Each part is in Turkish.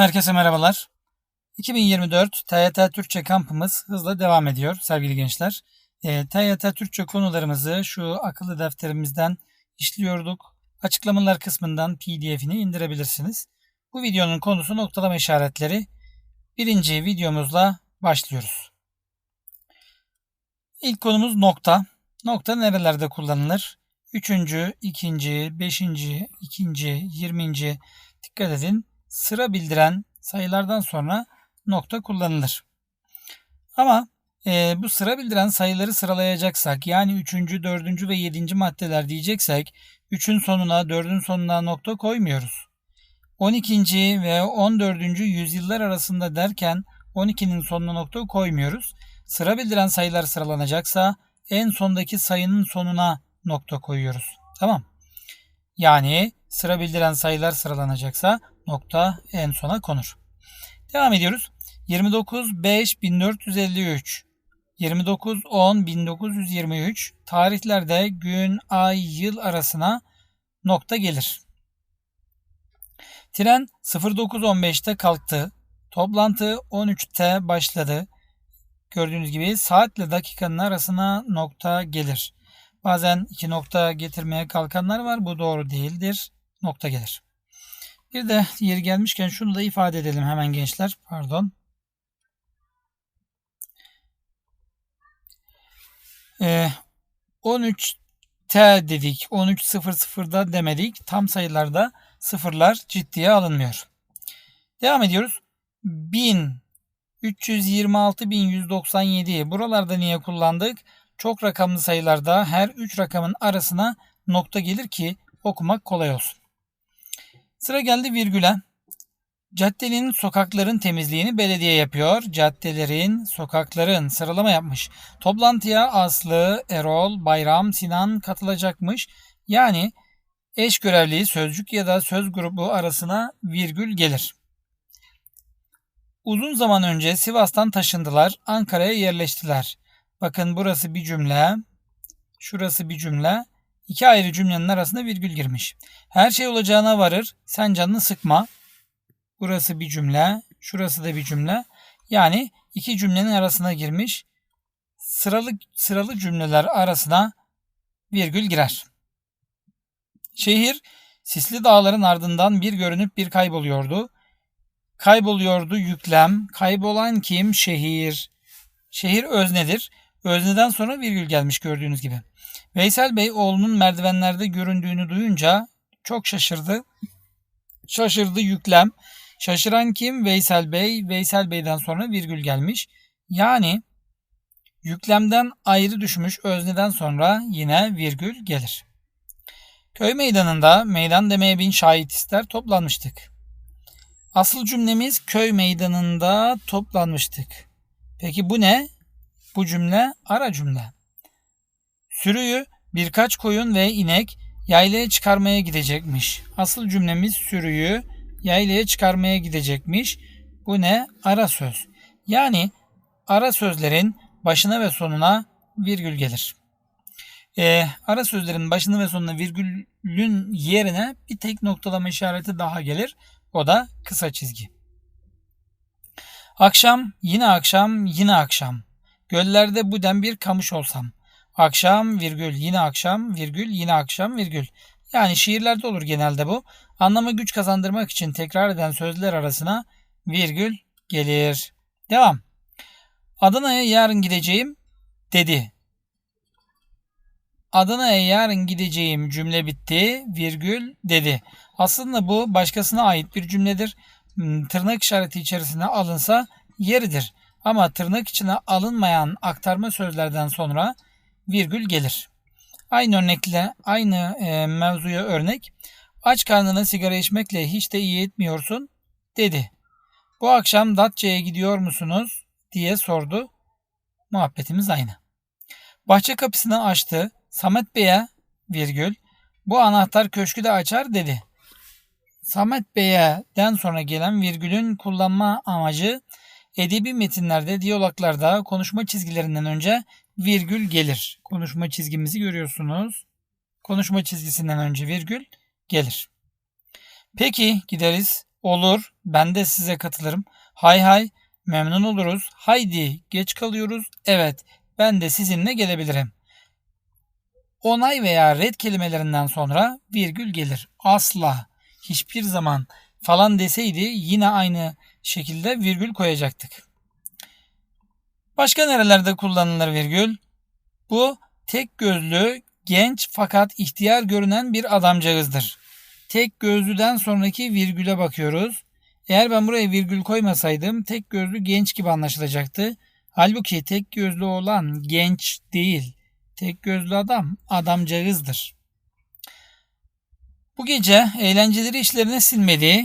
Herkese merhabalar. 2024 TYT Türkçe kampımız hızla devam ediyor sevgili gençler. E, TYT Türkçe konularımızı şu akıllı defterimizden işliyorduk. Açıklamalar kısmından pdf'ini indirebilirsiniz. Bu videonun konusu noktalama işaretleri. Birinci videomuzla başlıyoruz. İlk konumuz nokta. Nokta nerelerde kullanılır? Üçüncü, ikinci, beşinci, ikinci, yirminci dikkat edin sıra bildiren sayılardan sonra nokta kullanılır. Ama e, bu sıra bildiren sayıları sıralayacaksak yani 3. 4. ve 7. maddeler diyeceksek 3'ün sonuna 4'ün sonuna nokta koymuyoruz. 12. ve 14. yüzyıllar arasında derken 12'nin sonuna nokta koymuyoruz. Sıra bildiren sayılar sıralanacaksa en sondaki sayının sonuna nokta koyuyoruz. Tamam. Yani sıra bildiren sayılar sıralanacaksa nokta en sona konur. Devam ediyoruz. 29 5 1453 29 10 1923 tarihlerde gün, ay, yıl arasına nokta gelir. Tren 09.15'te kalktı. Toplantı 13'te başladı. Gördüğünüz gibi saatle dakikanın arasına nokta gelir. Bazen iki nokta getirmeye kalkanlar var. Bu doğru değildir. Nokta gelir. Bir de yeri gelmişken şunu da ifade edelim hemen gençler. Pardon. Ee, 13T dedik. 13.00'da demedik. Tam sayılarda sıfırlar ciddiye alınmıyor. Devam ediyoruz. 1000 326.197 buralarda niye kullandık? Çok rakamlı sayılarda her 3 rakamın arasına nokta gelir ki okumak kolay olsun. Sıra geldi virgüle. Caddenin, sokakların temizliğini belediye yapıyor. Caddelerin, sokakların sıralama yapmış. Toplantıya Aslı, Erol, Bayram, Sinan katılacakmış. Yani eş görevli sözcük ya da söz grubu arasına virgül gelir. Uzun zaman önce Sivas'tan taşındılar, Ankara'ya yerleştiler. Bakın burası bir cümle, şurası bir cümle. İki ayrı cümlenin arasında virgül girmiş. Her şey olacağına varır. Sen canını sıkma. Burası bir cümle. Şurası da bir cümle. Yani iki cümlenin arasına girmiş. Sıralı sıralı cümleler arasına virgül girer. Şehir sisli dağların ardından bir görünüp bir kayboluyordu. Kayboluyordu yüklem. Kaybolan kim? Şehir. Şehir öznedir. Özneden sonra virgül gelmiş gördüğünüz gibi. Veysel Bey oğlunun merdivenlerde göründüğünü duyunca çok şaşırdı. Şaşırdı yüklem. Şaşıran kim? Veysel Bey. Veysel Bey'den sonra virgül gelmiş. Yani yüklemden ayrı düşmüş özneden sonra yine virgül gelir. Köy meydanında meydan demeye bin şahit ister toplanmıştık. Asıl cümlemiz köy meydanında toplanmıştık. Peki bu ne? Bu cümle ara cümle. Sürüyü birkaç koyun ve inek yaylaya çıkarmaya gidecekmiş. Asıl cümlemiz sürüyü yaylaya çıkarmaya gidecekmiş. Bu ne? Ara söz. Yani ara sözlerin başına ve sonuna virgül gelir. Ee, ara sözlerin başına ve sonuna virgülün yerine bir tek noktalama işareti daha gelir. O da kısa çizgi. Akşam, yine akşam, yine akşam. Göllerde buden bir kamış olsam. Akşam virgül yine akşam virgül yine akşam virgül. Yani şiirlerde olur genelde bu. Anlamı güç kazandırmak için tekrar eden sözler arasına virgül gelir. Devam. Adana'ya yarın gideceğim dedi. Adana'ya yarın gideceğim cümle bitti. Virgül dedi. Aslında bu başkasına ait bir cümledir. Hmm, tırnak işareti içerisine alınsa yeridir. Ama tırnak içine alınmayan aktarma sözlerden sonra virgül gelir. Aynı örnekle aynı e, mevzuya örnek. Aç karnına sigara içmekle hiç de iyi etmiyorsun dedi. Bu akşam Datça'ya gidiyor musunuz diye sordu. Muhabbetimiz aynı. Bahçe kapısını açtı. Samet Bey'e virgül bu anahtar köşkü de açar dedi. Samet Bey'e'den sonra gelen virgülün kullanma amacı edebi metinlerde, diyaloglarda konuşma çizgilerinden önce virgül gelir. Konuşma çizgimizi görüyorsunuz. Konuşma çizgisinden önce virgül gelir. Peki gideriz Olur. Ben de size katılırım. Hay hay. Memnun oluruz. Haydi. Geç kalıyoruz. Evet. Ben de sizinle gelebilirim. Onay veya red kelimelerinden sonra virgül gelir. Asla. Hiçbir zaman falan deseydi yine aynı şekilde virgül koyacaktık. Başka nerelerde kullanılır virgül? Bu tek gözlü, genç fakat ihtiyar görünen bir adamcağızdır. Tek gözlüden sonraki virgüle bakıyoruz. Eğer ben buraya virgül koymasaydım tek gözlü genç gibi anlaşılacaktı. Halbuki tek gözlü olan genç değil. Tek gözlü adam adamcağızdır. Bu gece eğlenceleri işlerine silmedi.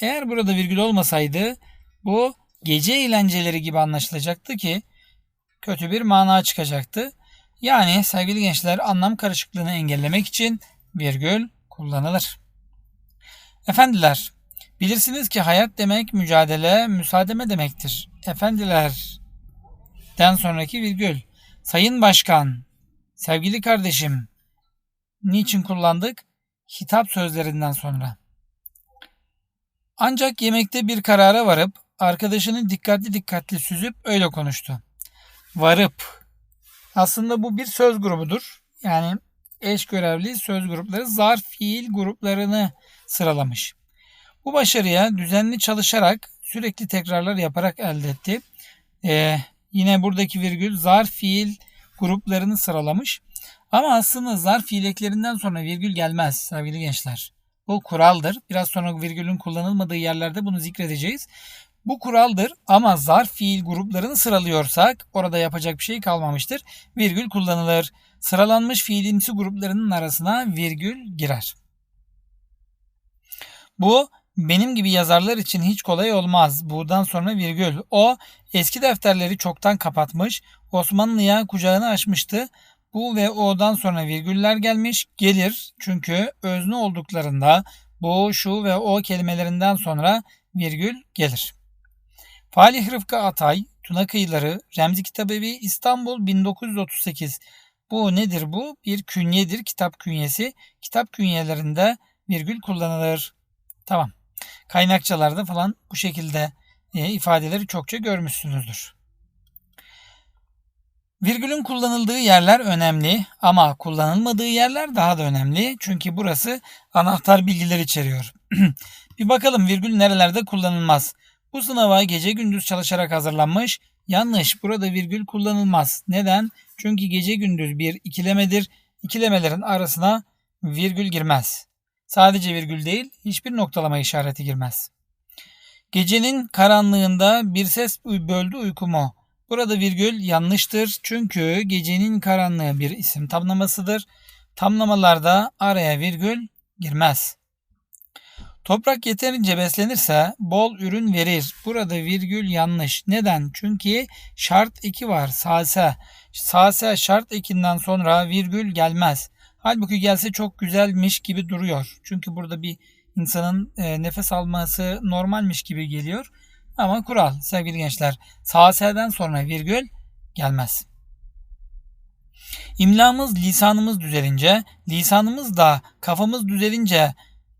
Eğer burada virgül olmasaydı bu gece eğlenceleri gibi anlaşılacaktı ki kötü bir mana çıkacaktı. Yani sevgili gençler anlam karışıklığını engellemek için virgül kullanılır. Efendiler, bilirsiniz ki hayat demek mücadele, müsaademe demektir. Efendiler, den sonraki virgül. Sayın Başkan, sevgili kardeşim, niçin kullandık? Hitap sözlerinden sonra. Ancak yemekte bir karara varıp arkadaşını dikkatli dikkatli süzüp öyle konuştu. Varıp. Aslında bu bir söz grubudur. Yani eş görevli söz grupları zarf fiil gruplarını sıralamış. Bu başarıya düzenli çalışarak sürekli tekrarlar yaparak elde etti. Ee, yine buradaki virgül zarf fiil gruplarını sıralamış. Ama aslında zarf fiil sonra virgül gelmez sevgili gençler. Bu kuraldır. Biraz sonra virgülün kullanılmadığı yerlerde bunu zikredeceğiz. Bu kuraldır ama zarf fiil gruplarını sıralıyorsak orada yapacak bir şey kalmamıştır. Virgül kullanılır. Sıralanmış fiilimsi gruplarının arasına virgül girer. Bu benim gibi yazarlar için hiç kolay olmaz. Buradan sonra virgül. O eski defterleri çoktan kapatmış, Osmanlı'ya kucağını açmıştı. Bu ve o'dan sonra virgüller gelmiş. Gelir çünkü özne olduklarında bu, şu ve o kelimelerinden sonra virgül gelir. Falih Rıfkı Atay, Tuna Kıyıları, Remzi Kitabevi, İstanbul 1938. Bu nedir bu? Bir künyedir, kitap künyesi. Kitap künyelerinde virgül kullanılır. Tamam. Kaynakçalarda falan bu şekilde e, ifadeleri çokça görmüşsünüzdür. Virgülün kullanıldığı yerler önemli ama kullanılmadığı yerler daha da önemli. Çünkü burası anahtar bilgiler içeriyor. bir bakalım virgül nerelerde kullanılmaz. Bu sınava gece gündüz çalışarak hazırlanmış. Yanlış. Burada virgül kullanılmaz. Neden? Çünkü gece gündüz bir ikilemedir. İkilemelerin arasına virgül girmez. Sadece virgül değil, hiçbir noktalama işareti girmez. Gecenin karanlığında bir ses böldü uykumu. Burada virgül yanlıştır çünkü gecenin karanlığı bir isim tamlamasıdır. Tamlamalarda araya virgül girmez. Toprak yeterince beslenirse bol ürün verir. Burada virgül yanlış. Neden? Çünkü şart 2 var. Sase. Sase şart 2'den sonra virgül gelmez. Halbuki gelse çok güzelmiş gibi duruyor. Çünkü burada bir insanın e, nefes alması normalmiş gibi geliyor. Ama kural sevgili gençler. Sase'den sonra virgül gelmez. İmlamız lisanımız düzelince, lisanımız da kafamız düzelince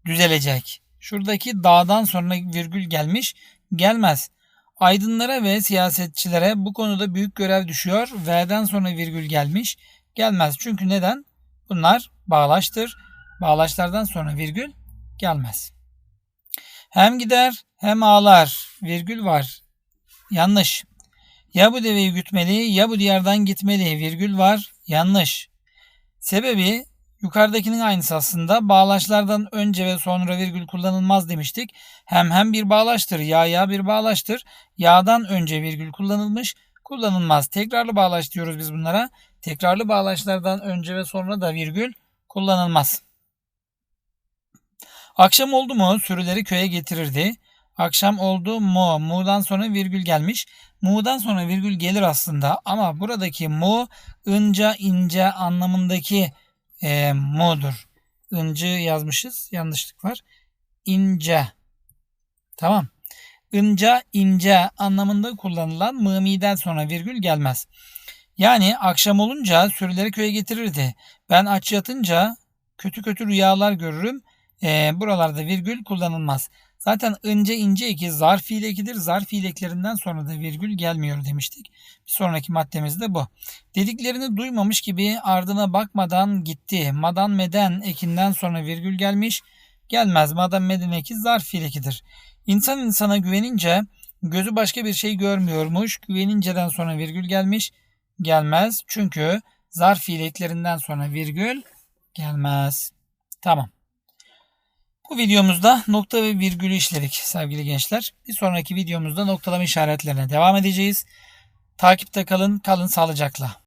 düzelecek. Şuradaki dağdan sonra virgül gelmiş, gelmez. Aydınlara ve siyasetçilere bu konuda büyük görev düşüyor. V'den sonra virgül gelmiş, gelmez. Çünkü neden? Bunlar bağlaçtır. Bağlaçlardan sonra virgül gelmez. Hem gider hem ağlar. Virgül var. Yanlış. Ya bu deveyi gütmeli ya bu diyardan gitmeli. Virgül var. Yanlış. Sebebi yukarıdakinin aynısı aslında. Bağlaçlardan önce ve sonra virgül kullanılmaz demiştik. Hem hem bir bağlaçtır. Ya ya bir bağlaçtır. Ya'dan önce virgül kullanılmış. Kullanılmaz. Tekrarlı bağlaç diyoruz biz bunlara. Tekrarlı bağlaçlardan önce ve sonra da virgül kullanılmaz. Akşam oldu mu sürüleri köye getirirdi. Akşam oldu mu? Mu'dan sonra virgül gelmiş. Mu'dan sonra virgül gelir aslında ama buradaki mu ince ince anlamındaki e, mu'dur. İncı yazmışız. Yanlışlık var. İnce. Tamam. İnce ince anlamında kullanılan mı'miden sonra virgül gelmez. Yani akşam olunca sürüleri köye getirirdi. Ben aç yatınca kötü kötü rüyalar görürüm. E, buralarda virgül kullanılmaz. Zaten ince ince eki zarf fiil ekidir. Zarf fiil eklerinden sonra da virgül gelmiyor demiştik. Bir sonraki maddemiz de bu. Dediklerini duymamış gibi ardına bakmadan gitti. Madan meden ekinden sonra virgül gelmiş. Gelmez. Madan meden eki zarf fiil ekidir. İnsan insana güvenince gözü başka bir şey görmüyormuş. Güveninceden sonra virgül gelmiş. Gelmez. Çünkü zarf fiil eklerinden sonra virgül gelmez. Tamam. Bu videomuzda nokta ve virgülü işledik sevgili gençler. Bir sonraki videomuzda noktalama işaretlerine devam edeceğiz. Takipte kalın, kalın sağlıcakla.